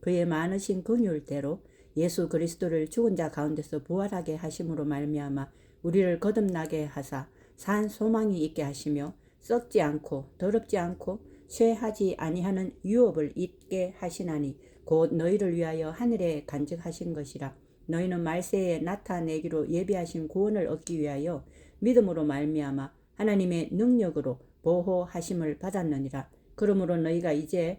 그의 많으신 긍휼대로 예수 그리스도를 죽은 자 가운데서 부활하게 하심으로 말미암아 우리를 거듭나게 하사 산 소망이 있게 하시며 썩지 않고 더럽지 않고 쇠하지 아니하는 유업을 잊게 하시나니 곧 너희를 위하여 하늘에 간직하신 것이라. 너희는 말세에 나타내기로 예비하신 구원을 얻기 위하여 믿음으로 말미암아 하나님의 능력으로 보호하심을 받았느니라. 그러므로 너희가 이제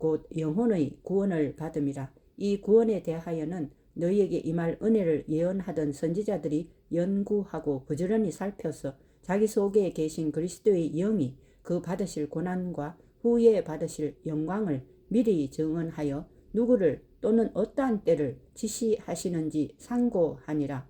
곧 영혼의 구원을 받음이라. 이 구원에 대하여는 너희에게 임할 은혜를 예언하던 선지자들이 연구하고 부지런히 살펴서 자기 속에 계신 그리스도의 영이 그 받으실 고난과 후에 받으실 영광을 미리 증언하여 누구를 또는 어떠한 때를 지시하시는지 상고하니라.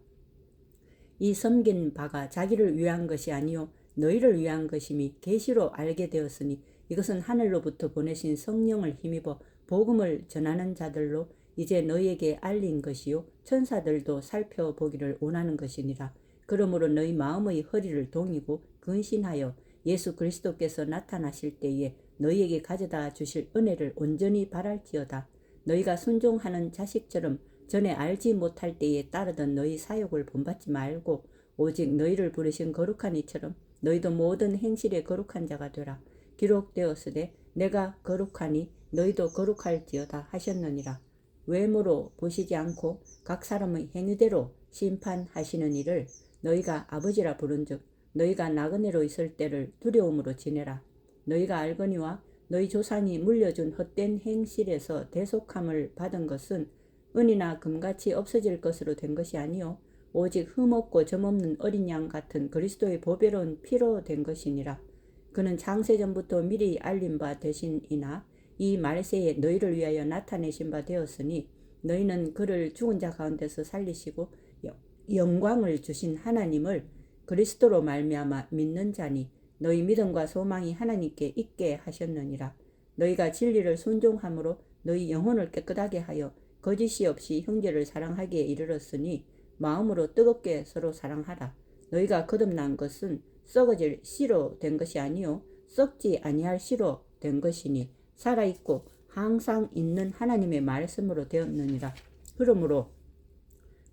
이 섬긴 바가 자기를 위한 것이 아니요 너희를 위한 것임이 계시로 알게 되었으니 이것은 하늘로부터 보내신 성령을 힘입어 복음을 전하는 자들로 이제 너희에게 알린 것이요 천사들도 살펴보기를 원하는 것이니라. 그러므로 너희 마음의 허리를 동이고 근신하여 예수 그리스도께서 나타나실 때에 너희에게 가져다 주실 은혜를 온전히 바랄지어다. 너희가 순종하는 자식처럼 전에 알지 못할 때에 따르던 너희 사욕을 본받지 말고 오직 너희를 부르신 거룩한 이처럼 너희도 모든 행실에 거룩한 자가 되라. 기록되었으되 내가 거룩하니 너희도 거룩할지어다 하셨느니라. 외모로 보시지 않고 각 사람의 행위대로 심판하시는 이를 너희가 아버지라 부른즉 너희가 나그네로 있을 때를 두려움으로 지내라. 너희가 알거니와 너희 조상이 물려준 헛된 행실에서 대속함을 받은 것은 은이나 금같이 없어질 것으로 된 것이 아니요 오직 흠없고 점없는 어린 양 같은 그리스도의 보배로운 피로 된 것이니라. 그는 창세전부터 미리 알린 바 되신이나 이 말세에 너희를 위하여 나타내신 바 되었으니 너희는 그를 죽은 자 가운데서 살리시고 영광을 주신 하나님을 그리스도로 말미암아 믿는 자니 너희 믿음과 소망이 하나님께 있게 하셨느니라. 너희가 진리를 순종함으로 너희 영혼을 깨끗하게 하여 거짓이 없이 형제를 사랑하기에 이르렀으니 마음으로 뜨겁게 서로 사랑하라. 너희가 거듭난 것은 썩어질 씨로 된 것이 아니요 썩지 아니할 씨로 된 것이니 살아 있고 항상 있는 하나님의 말씀으로 되었느니라. 그러므로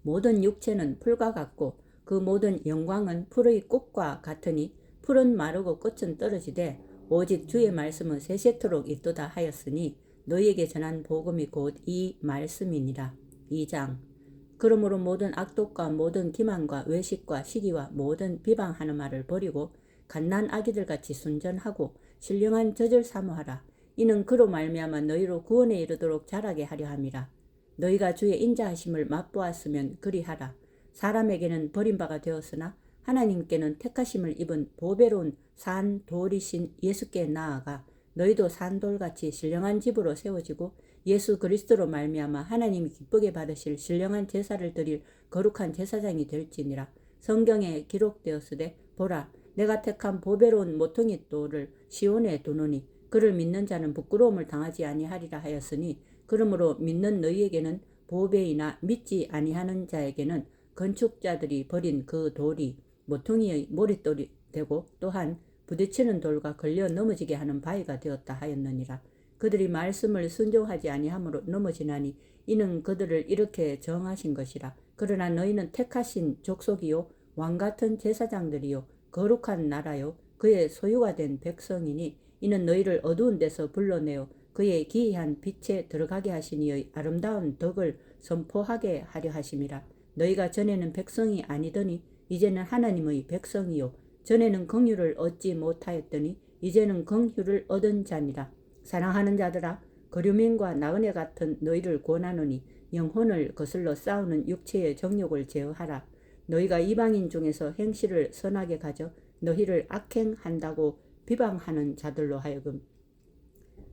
모든 육체는 풀과 같고 그 모든 영광은 풀의 꽃과 같으니 풀은 마르고 꽃은 떨어지되 오직 주의 말씀은 세세토록 있도다 하였으니 너희에게 전한 복음이 곧 이 말씀이니라. 2장 그러므로 모든 악독과 모든 기만과 외식과 시기와 모든 비방하는 말을 버리고 갓난 아기들 같이 순전하고 신령한 젖을 사모하라. 이는 그로 말미암아 너희로 구원에 이르도록 자라게 하려 함이라. 너희가 주의 인자하심을 맛보았으면 그리하라. 사람에게는 버림바가 되었으나 하나님께는 택하심을 입은 보배로운 산 돌이신 예수께 나아가 너희도 산돌같이 신령한 집으로 세워지고 예수 그리스도로 말미암아 하나님이 기쁘게 받으실 신령한 제사를 드릴 거룩한 제사장이 될지니라. 성경에 기록되었으되 보라 내가 택한 보배로운 모퉁이 돌을 시온에 두노니 그를 믿는 자는 부끄러움을 당하지 아니하리라 하였으니 그러므로 믿는 너희에게는 보배이나 믿지 아니하는 자에게는 건축자들이 버린 그 돌이 모퉁이의 머릿돌이 되고 또한 부딪히는 돌과 걸려 넘어지게 하는 바위가 되었다 하였느니라. 그들이 말씀을 순종하지 아니함으로 넘어지나니 이는 그들을 이렇게 정하신 것이라. 그러나 너희는 택하신 족속이요 왕 같은 제사장들이요 거룩한 나라요 그의 소유가 된 백성이니 이는 너희를 어두운 데서 불러내어 그의 기이한 빛에 들어가게 하시니의 아름다운 덕을 선포하게 하려 하심이라. 너희가 전에는 백성이 아니더니 이제는 하나님의 백성이요 전에는 긍휼을 얻지 못하였더니 이제는 긍휼을 얻은 자니라. 사랑하는 자들아 거류민과 나그네 같은 너희를 권하노니 영혼을 거슬러 싸우는 육체의 정욕을 제어하라. 너희가 이방인 중에서 행실을 선하게 가져 너희를 악행한다고 비방하는 자들로 하여금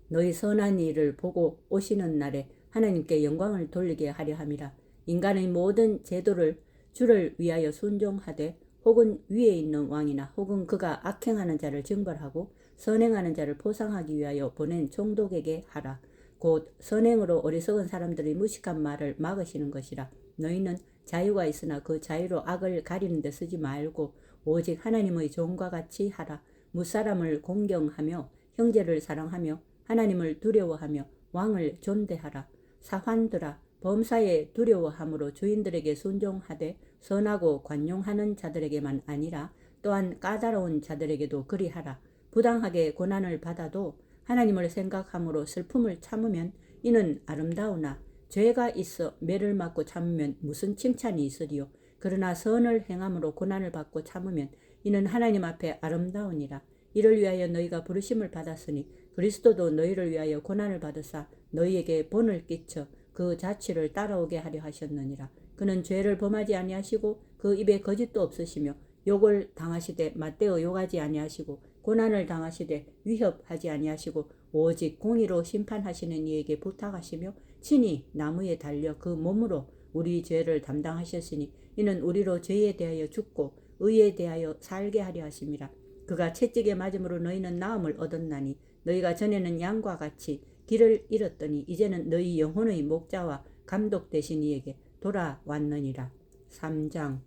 너희 선한 일을 보고 오시는 날에 하나님께 영광을 돌리게 하려 함이라. 인간의 모든 제도를 주를 위하여 순종하되 혹은 위에 있는 왕이나 혹은 그가 악행하는 자를 징벌하고 선행하는 자를 포상하기 위하여 보낸 총독에게 하라. 곧 선행으로 어리석은 사람들의 무식한 말을 막으시는 것이라. 너희는 자유가 있으나 그 자유로 악을 가리는 데 쓰지 말고 오직 하나님의 종과 같이 하라. 무사람을 공경하며 형제를 사랑하며 하나님을 두려워하며 왕을 존대하라. 사환들아 범사에 두려워함으로 주인들에게 순종하되 선하고 관용하는 자들에게만 아니라 또한 까다로운 자들에게도 그리하라. 부당하게 고난을 받아도 하나님을 생각함으로 슬픔을 참으면 이는 아름다우나 죄가 있어 매를 맞고 참으면 무슨 칭찬이 있으리요. 그러나 선을 행함으로 고난을 받고 참으면 이는 하나님 앞에 아름다우니라. 이를 위하여 너희가 부르심을 받았으니 그리스도도 너희를 위하여 고난을 받으사 너희에게 본을 끼쳐 그 자취를 따라오게 하려 하셨느니라. 그는 죄를 범하지 아니하시고 그 입에 거짓도 없으시며 욕을 당하시되 맞대어 욕하지 아니하시고 고난을 당하시되 위협하지 아니하시고 오직 공의로 심판하시는 이에게 부탁하시며 친히 나무에 달려 그 몸으로 우리 죄를 담당하셨으니 이는 우리로 죄에 대하여 죽고 의에 대하여 살게 하려 하심이라. 그가 채찍에 맞음으로 너희는 나음을 얻었나니 너희가 전에는 양과 같이 길을 잃었더니 이제는 너희 영혼의 목자와 감독 되신 이에게 돌아왔느니라. 3장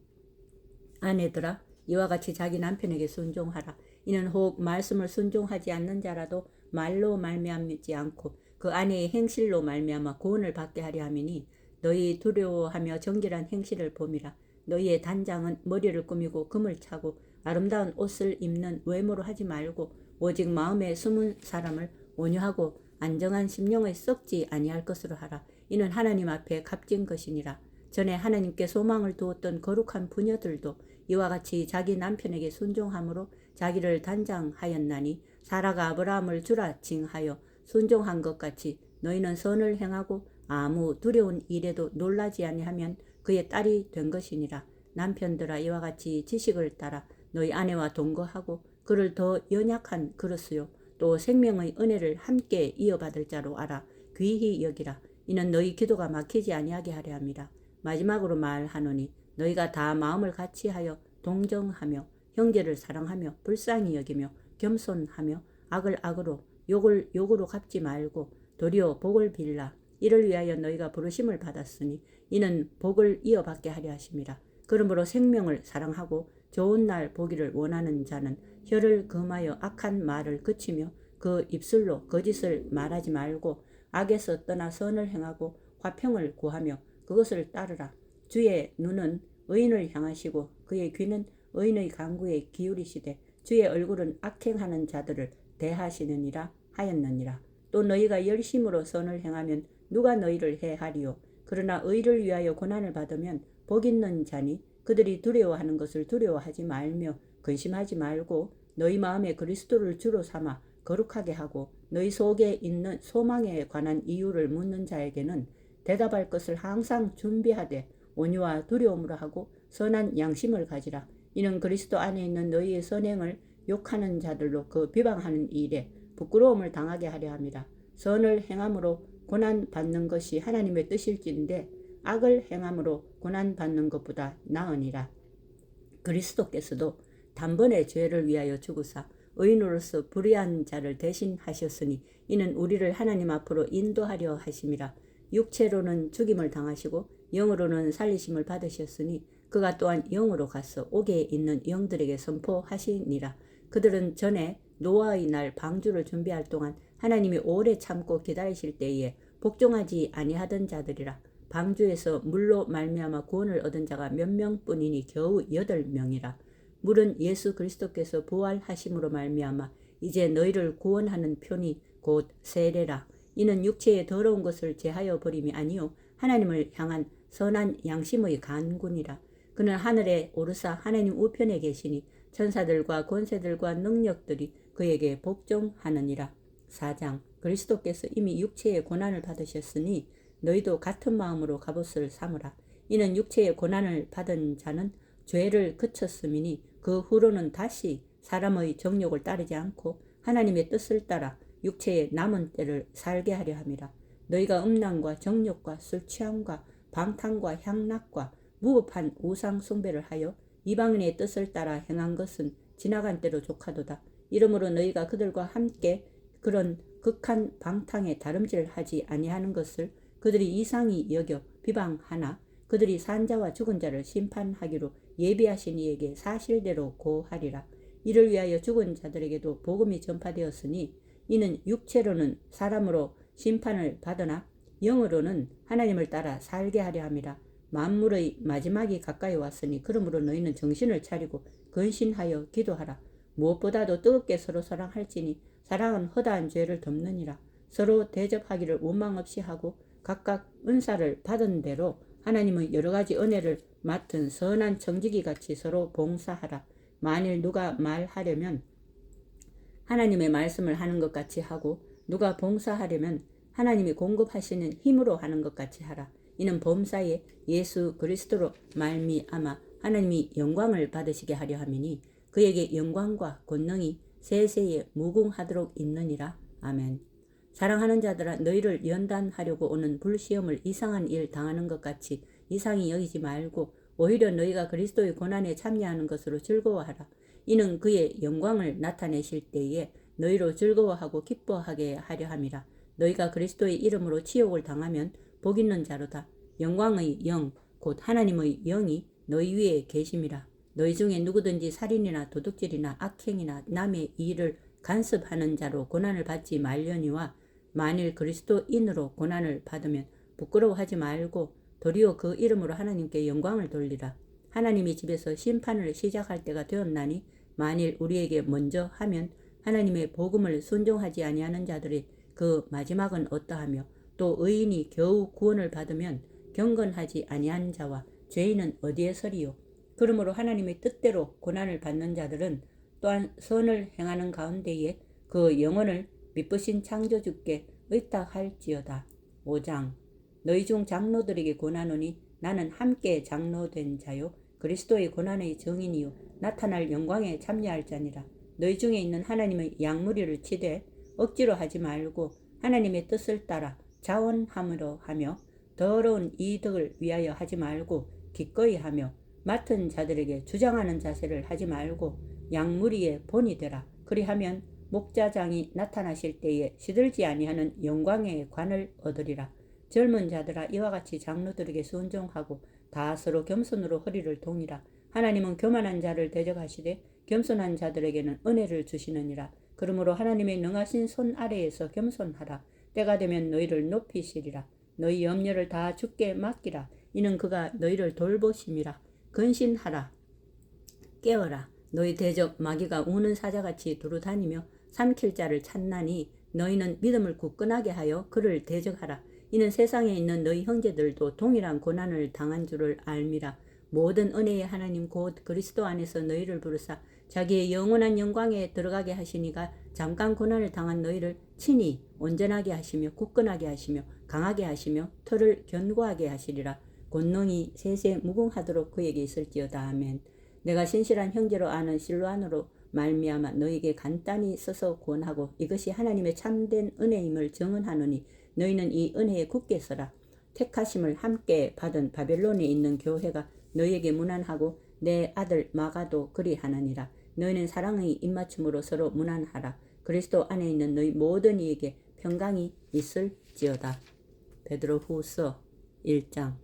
아내들아 이와 같이 자기 남편에게 순종하라. 이는 혹 말씀을 순종하지 않는 자라도 말로 말미암지 않고 그 아내의 행실로 말미암아 구원을 받게 하려 함이니 너희 두려워하며 정결한 행실을 봄이라. 너희의 단장은 머리를 꾸미고 금을 차고 아름다운 옷을 입는 외모로 하지 말고 오직 마음에 숨은 사람을 온유하고 안정한 심령에 썩지 아니할 것으로 하라. 이는 하나님 앞에 값진 것이니라. 전에 하나님께 소망을 두었던 거룩한 부녀들도 이와 같이 자기 남편에게 순종함으로 자기를 단장하였나니 사라가 아브라함을 주라 징하여 순종한 것 같이 너희는 선을 행하고 아무 두려운 일에도 놀라지 아니하면 그의 딸이 된 것이니라. 남편들아 이와 같이 지식을 따라 너희 아내와 동거하고 그를 더 연약한 그릇이요 또 생명의 은혜를 함께 이어받을 자로 알아 귀히 여기라 이는 너희 기도가 막히지 아니하게 하려 함이라 마지막으로 말하노니 너희가 다 마음을 같이하여 동정하며 형제를 사랑하며 불쌍히 여기며 겸손하며 악을 악으로 욕을 욕으로 갚지 말고 도리어 복을 빌라 이를 위하여 너희가 부르심을 받았으니 이는 복을 이어받게 하려 하심이라 그러므로 생명을 사랑하고 좋은 날 보기를 원하는 자는 혀를 금하여 악한 말을 그치며 그 입술로 거짓을 말하지 말고 악에서 떠나 선을 행하고 화평을 구하며 그것을 따르라. 주의 눈은 의인을 향하시고 그의 귀는 의인의 강구에 기울이시되 주의 얼굴은 악행하는 자들을 대하시느니라 하였느니라. 또 너희가 열심으로 선을 행하면 누가 너희를 해하리요. 그러나 의를 위하여 고난을 받으면 복 있는 자니 그들이 두려워하는 것을 두려워하지 말며 근심하지 말고 너희 마음에 그리스도를 주로 삼아 거룩하게 하고 너희 속에 있는 소망에 관한 이유를 묻는 자에게는 대답할 것을 항상 준비하되 온유와 두려움으로 하고 선한 양심을 가지라. 이는 그리스도 안에 있는 너희의 선행을 욕하는 자들로 그 비방하는 일에 부끄러움을 당하게 하려 함이라. 선을 행함으로 고난 받는 것이 하나님의 뜻일진데 악을 행함으로 고난 받는 것보다 나으니라. 그리스도께서도 단번에 죄를 위하여 죽으사 의인으로서 불의한 자를 대신하셨으니 이는 우리를 하나님 앞으로 인도하려 하심이라. 육체로는 죽임을 당하시고 영으로는 살리심을 받으셨으니 그가 또한 영으로 가서 옥에 있는 영들에게 선포하시니라. 그들은 전에 노아의 날 방주를 준비할 동안 하나님이 오래 참고 기다리실 때에 복종하지 아니하던 자들이라. 방주에서 물로 말미암아 구원을 얻은 자가 몇 명뿐이니 겨우 여덟 명이라. 물은 예수 그리스도께서 부활하심으로 말미암아 이제 너희를 구원하는 편이 곧 세례라. 이는 육체의 더러운 것을 제하여 버림이 아니요 하나님을 향한 선한 양심의 간군이라. 그는 하늘에 오르사 하나님 우편에 계시니 천사들과 권세들과 능력들이 그에게 복종하느니라. 4장 그리스도께서 이미 육체의 고난을 받으셨으니 너희도 같은 마음으로 갑옷을 삼으라. 이는 육체의 고난을 받은 자는 죄를 그쳤음이니 그 후로는 다시 사람의 정욕을 따르지 않고 하나님의 뜻을 따라 육체의 남은 때를 살게 하려 함이라. 너희가 음란과 정욕과 술 취함과 방탕과 향락과 무법한 우상 숭배를 하여 이방인의 뜻을 따라 행한 것은 지나간 때로 족하도다. 이러므로 너희가 그들과 함께 그런 극한 방탕에 다름질하지 아니하는 것을 그들이 이상히 여겨 비방하나 그들이 산자와 죽은 자를 심판하기로 예비하신 이에게 사실대로 고하리라. 이를 위하여 죽은 자들에게도 복음이 전파되었으니 이는 육체로는 사람으로 심판을 받으나 영으로는 하나님을 따라 살게 하려 함이라. 만물의 마지막이 가까이 왔으니 그러므로 너희는 정신을 차리고 근신하여 기도하라. 무엇보다도 뜨겁게 서로 사랑할지니 사랑은 허다한 죄를 덮느니라. 서로 대접하기를 원망 없이 하고 각각 은사를 받은 대로 하나님의 여러 가지 은혜를 맡은 선한 청지기 같이 서로 봉사하라. 만일 누가 말하려면 하나님의 말씀을 하는 것 같이 하고 누가 봉사하려면 하나님이 공급하시는 힘으로 하는 것 같이 하라. 이는 범사에 예수 그리스도로 말미암아 하나님이 영광을 받으시게 하려 함이니 그에게 영광과 권능이 세세에 무궁하도록 있느니라. 아멘. 사랑하는 자들아 너희를 연단하려고 오는 불시험을 이상한 일 당하는 것 같이 이상히 여기지 말고 오히려 너희가 그리스도의 고난에 참여하는 것으로 즐거워하라. 이는 그의 영광을 나타내실 때에 너희로 즐거워하고 기뻐하게 하려 함이라. 너희가 그리스도의 이름으로 치욕을 당하면 복 있는 자로다. 영광의 영, 곧 하나님의 영이 너희 위에 계심이라. 너희 중에 누구든지 살인이나 도둑질이나 악행이나 남의 일을 간섭하는 자로 고난을 받지 말려니와 만일 그리스도인으로 고난을 받으면 부끄러워하지 말고 도리어 그 이름으로 하나님께 영광을 돌리라. 하나님이 집에서 심판을 시작할 때가 되었나니 만일 우리에게 먼저 하면 하나님의 복음을 순종하지 아니하는 자들이 그 마지막은 어떠하며 또 의인이 겨우 구원을 받으면 경건하지 아니한 자와 죄인은 어디에 서리요 그러므로 하나님의 뜻대로 고난을 받는 자들은 또한 선을 행하는 가운데에 그 영혼을 미쁘신 창조주께 의탁할지어다. 5장 너희 중 장로들에게 고난하노니 나는 함께 장로된 자요 그리스도의 고난의 정인이요 나타날 영광에 참여할 자니라. 너희 중에 있는 하나님의 양무리를 치되 억지로 하지 말고 하나님의 뜻을 따라 자원함으로 하며 더러운 이득을 위하여 하지 말고 기꺼이 하며 맡은 자들에게 주장하는 자세를 하지 말고 양무리의 본이 되라. 그리하면 목자장이 나타나실 때에 시들지 아니하는 영광의 관을 얻으리라. 젊은 자들아 이와 같이 장로들에게 순종하고 다 서로 겸손으로 허리를 동이라. 하나님은 교만한 자를 대적하시되 겸손한 자들에게는 은혜를 주시느니라. 그러므로 하나님의 능하신 손 아래에서 겸손하라. 때가 되면 너희를 높이시리라. 너희 염려를 다 죽게 맡기라. 이는 그가 너희를 돌보심이라. 근신하라. 깨어라. 너희 대적 마귀가 우는 사자같이 두루다니며 삼킬 자를 찾나니 너희는 믿음을 굳건하게 하여 그를 대적하라. 이는 세상에 있는 너희 형제들도 동일한 고난을 당한 줄을 알미라. 모든 은혜의 하나님 곧 그리스도 안에서 너희를 부르사 자기의 영원한 영광에 들어가게 하시니가 잠깐 고난을 당한 너희를 친히 온전하게 하시며 굳건하게 하시며 강하게 하시며 털을 견고하게 하시리라. 권능이 세세 무궁하도록 그에게 있을지어다. 아멘. 내가 신실한 형제로 아는 실로안으로 말미암아 너에게 간단히 써서 권하고 이것이 하나님의 참된 은혜임을 증언하노니 너희는 이 은혜에 굳게 서라. 택하심을 함께 받은 바벨론에 있는 교회가 너희에게 무난하고 내 아들 마가도 그리하느니라. 너희는 사랑의 입맞춤으로 서로 무난하라. 그리스도 안에 있는 너희 모든 이에게 평강이 있을지어다. 베드로 후서 1장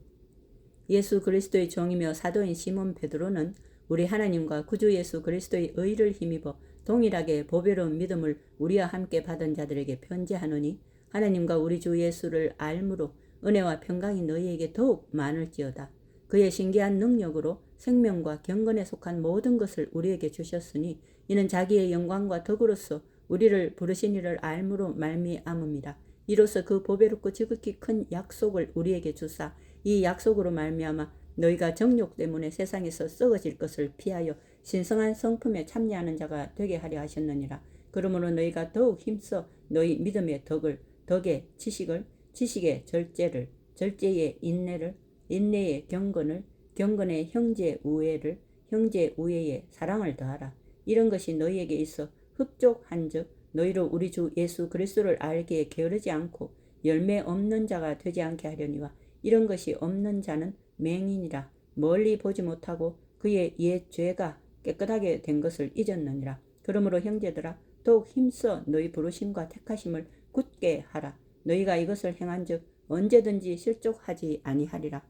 예수 그리스도의 종이며 사도인 시몬 베드로는 우리 하나님과 구주 예수 그리스도의 의를 힘입어 동일하게 보배로운 믿음을 우리와 함께 받은 자들에게 편지하노니 하나님과 우리 주 예수를 알므로 은혜와 평강이 너희에게 더욱 많을지어다. 그의 신기한 능력으로 생명과 경건에 속한 모든 것을 우리에게 주셨으니 이는 자기의 영광과 덕으로서 우리를 부르신 이를 알므로 말미암음이라. 이로써 그 보배롭고 지극히 큰 약속을 우리에게 주사 이 약속으로 말미암아 너희가 정욕 때문에 세상에서 썩어질 것을 피하여 신성한 성품에 참여하는 자가 되게 하려 하셨느니라. 그러므로 너희가 더욱 힘써 너희 믿음의 덕을 덕의 지식을 지식의 절제를 절제의 인내를 인내의 경건을 경건의 형제 우애를 형제 우애의 사랑을 더하라. 이런 것이 너희에게 있어 흡족한즉 너희로 우리 주 예수 그리스도를 알기에 게으르지 않고 열매 없는 자가 되지 않게 하려니와 이런 것이 없는 자는 맹인이라 멀리 보지 못하고 그의 옛 죄가 깨끗하게 된 것을 잊었느니라. 그러므로 형제들아 더욱 힘써 너희 부르심과 택하심을 굳게 하라. 너희가 이것을 행한즉 언제든지 실족하지 아니하리라.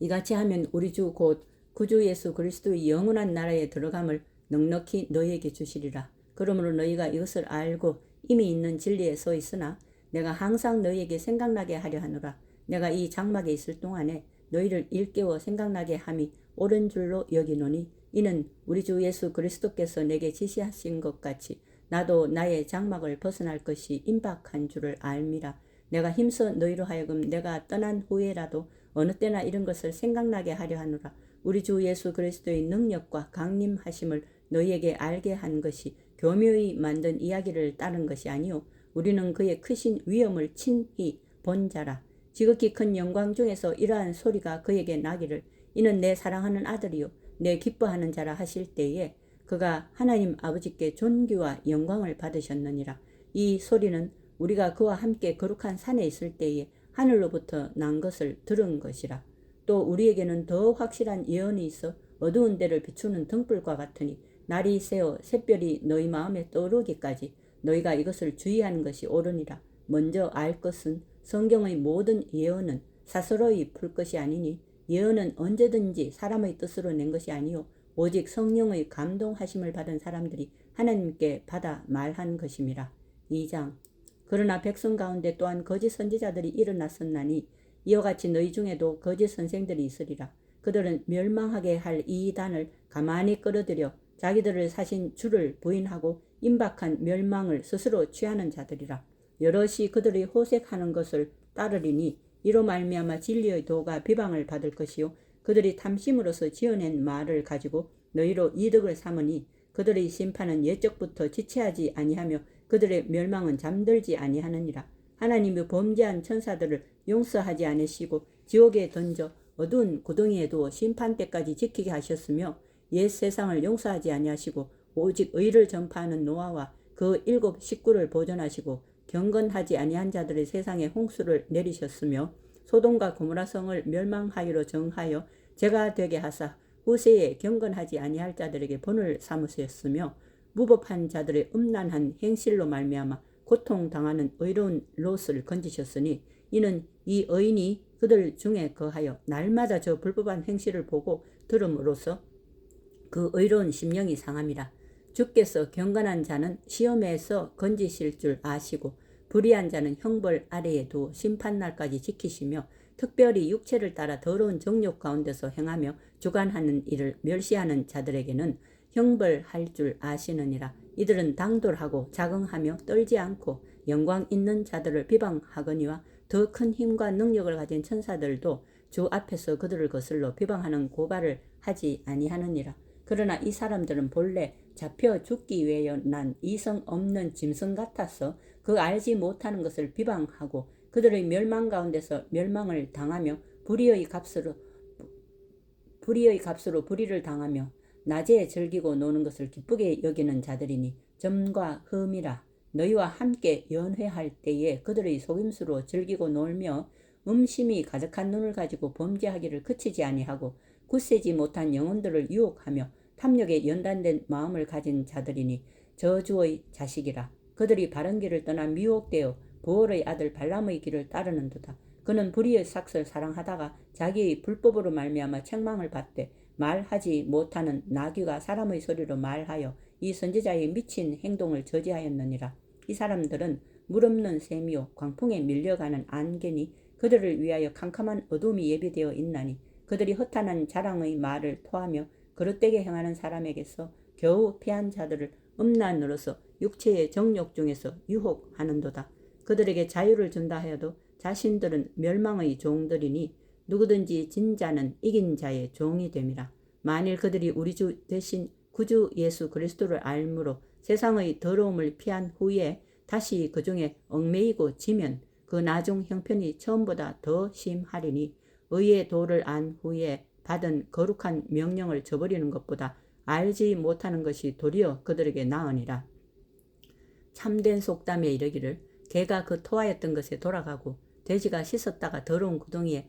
이같이 하면 우리 주 곧 구주 예수 그리스도의 영원한 나라에 들어감을 넉넉히 너희에게 주시리라. 그러므로 너희가 이것을 알고 이미 있는 진리에 서 있으나 내가 항상 너희에게 생각나게 하려 하노라. 내가 이 장막에 있을 동안에 너희를 일깨워 생각나게 함이 옳은 줄로 여기노니 이는 우리 주 예수 그리스도께서 내게 지시하신 것 같이 나도 나의 장막을 벗어날 것이 임박한 줄을 알미라. 내가 힘써 너희로 하여금 내가 떠난 후에라도 어느 때나 이런 것을 생각나게 하려 하노라. 우리 주 예수 그리스도의 능력과 강림하심을 너희에게 알게 한 것이 교묘히 만든 이야기를 따른 것이 아니요 우리는 그의 크신 위엄을 친히 본 자라. 지극히 큰 영광 중에서 이러한 소리가 그에게 나기를 이는 내 사랑하는 아들이요 내 기뻐하는 자라 하실 때에 그가 하나님 아버지께 존귀와 영광을 받으셨느니라. 이 소리는 우리가 그와 함께 거룩한 산에 있을 때에 하늘로부터 난 것을 들은 것이라. 또 우리에게는 더 확실한 예언이 있어 어두운 데를 비추는 등불과 같으니 날이 새어 샛별이 너희 마음에 떠오르기까지 너희가 이것을 주의하는 것이 옳으니라. 먼저 알 것은 성경의 모든 예언은 사스러이 풀 것이 아니니 예언은 언제든지 사람의 뜻으로 낸 것이 아니요 오직 성령의 감동하심을 받은 사람들이 하나님께 받아 말한 것임이라. 2장 그러나 백성 가운데 또한 거짓 선지자들이 일어났었나니 이와 같이 너희 중에도 거짓 선생들이 있으리라. 그들은 멸망하게 할 이 단을 가만히 끌어들여 자기들을 사신 주를 부인하고 임박한 멸망을 스스로 취하는 자들이라. 여럿이 그들이 호색하는 것을 따르리니 이로 말미암아 진리의 도가 비방을 받을 것이요 그들이 탐심으로서 지어낸 말을 가지고 너희로 이득을 삼으니 그들의 심판은 예적부터 지체하지 아니하며 그들의 멸망은 잠들지 아니하느니라. 하나님이 범죄한 천사들을 용서하지 않으시고 지옥에 던져 어두운 구덩이에 두어 심판 때까지 지키게 하셨으며 옛 세상을 용서하지 아니하시고 오직 의를 전파하는 노아와 그 일곱 식구를 보존하시고 경건하지 아니한 자들의 세상에 홍수를 내리셨으며 소돔과 고모라 성을 멸망하기로 정하여 제가 되게 하사 후세에 경건하지 아니할 자들에게 본을 삼으셨으며 무법한 자들의 음란한 행실로 말미암아 고통당하는 의로운 롯을 건지셨으니 이는 이 의인이 그들 중에 거하여 날마다 저 불법한 행실을 보고 들음으로써 그 의로운 심령이 상함이라. 주께서 경건한 자는 시험에서 건지실 줄 아시고 불의한 자는 형벌 아래에 두어 심판날까지 지키시며 특별히 육체를 따라 더러운 정욕 가운데서 행하며 주관하는 일을 멸시하는 자들에게는 형벌할 줄 아시느니라. 이들은 당돌하고 자긍하며 떨지 않고 영광 있는 자들을 비방하거니와 더 큰 힘과 능력을 가진 천사들도 주 앞에서 그들을 거슬러 비방하는 고발을 하지 아니하느니라. 그러나 이 사람들은 본래 잡혀 죽기 위하여 난 이성 없는 짐승 같아서 그 알지 못하는 것을 비방하고 그들의 멸망 가운데서 멸망을 당하며 불의의 값으로 불의의 값으로 불의를 당하며 낮에 즐기고 노는 것을 기쁘게 여기는 자들이니 점과 흠이라 너희와 함께 연회할 때에 그들의 속임수로 즐기고 놀며 음심이 가득한 눈을 가지고 범죄하기를 그치지 아니하고 굳세지 못한 영혼들을 유혹하며 탐욕에 연단된 마음을 가진 자들이니 저주의 자식이라 그들이 바른 길을 떠나 미혹되어 부월의 아들 발람의 길을 따르는도다. 그는 불의의 삭을 사랑하다가 자기의 불법으로 말미암아 책망을 받되 말하지 못하는 나귀가 사람의 소리로 말하여 이 선지자의 미친 행동을 저지하였느니라. 이 사람들은 물 없는 샘이요 광풍에 밀려가는 안개니 그들을 위하여 캄캄한 어둠이 예비되어 있나니 그들이 허탄한 자랑의 말을 토하며 그릇되게 행하는 사람에게서 겨우 피한 자들을 음란으로서 육체의 정욕 중에서 유혹하는도다. 그들에게 자유를 준다 하여도 자신들은 멸망의 종들이니 누구든지 진자는 이긴 자의 종이 됨이라. 만일 그들이 우리 주 대신 구주 예수 그리스도를 알므로 세상의 더러움을 피한 후에 다시 그 중에 얽매이고 지면 그 나중 형편이 처음보다 더 심하리니 의의 도를 안 후에 받은 거룩한 명령을 저버리는 것보다 알지 못하는 것이 도리어 그들에게 나으니라. 참된 속담에 이르기를 개가 그 토하였던 것에 돌아가고 돼지가 씻었다가 더러운 구덩이에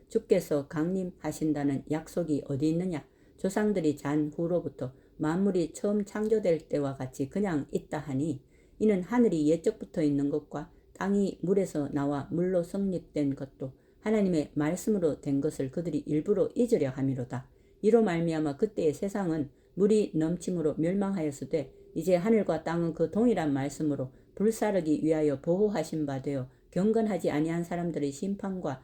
주께서 강림하신다는 약속이 어디 있느냐? 조상들이 잔 후로부터 만물이 처음 창조될 때와 같이 그냥 있다 하니 이는 하늘이 예적부터 있는 것과 땅이 물에서 나와 물로 성립된 것도 하나님의 말씀으로 된 것을 그들이 일부러 잊으려 함이로다. 이로 말미암아 그때의 세상은 물이 넘침으로 멸망하였으되 이제 하늘과 땅은 그 동일한 말씀으로 불사르기 위하여 보호하신 바 되어 경건하지 아니한 사람들의 심판과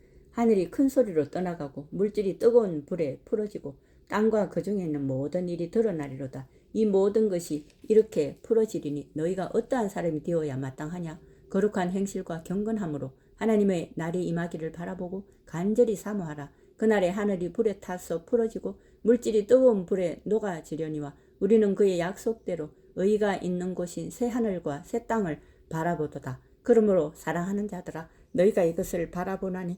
하늘이 큰 소리로 떠나가고 물질이 뜨거운 불에 풀어지고 땅과 그 중에 있는 모든 일이 드러나리로다. 이 모든 것이 이렇게 풀어지리니 너희가 어떠한 사람이 되어야 마땅하냐? 거룩한 행실과 경건함으로 하나님의 날이 임하기를 바라보고 간절히 사모하라. 그날에 하늘이 불에 타서 풀어지고 물질이 뜨거운 불에 녹아지려니와 우리는 그의 약속대로 의가 있는 곳인 새 하늘과 새 땅을 바라보도다. 그러므로 사랑하는 자들아 너희가 이것을 바라보나니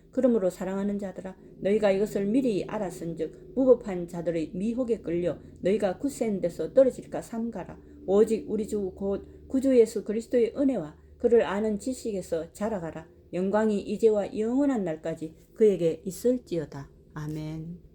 그러므로 사랑하는 자들아 너희가 이것을 미리 알았은즉 무법한 자들의 미혹에 끌려 너희가 굳센 데서 떨어질까 삼가라. 오직 우리 주 곧 구주 예수 그리스도의 은혜와 그를 아는 지식에서 자라가라. 영광이 이제와 영원한 날까지 그에게 있을지어다. 아멘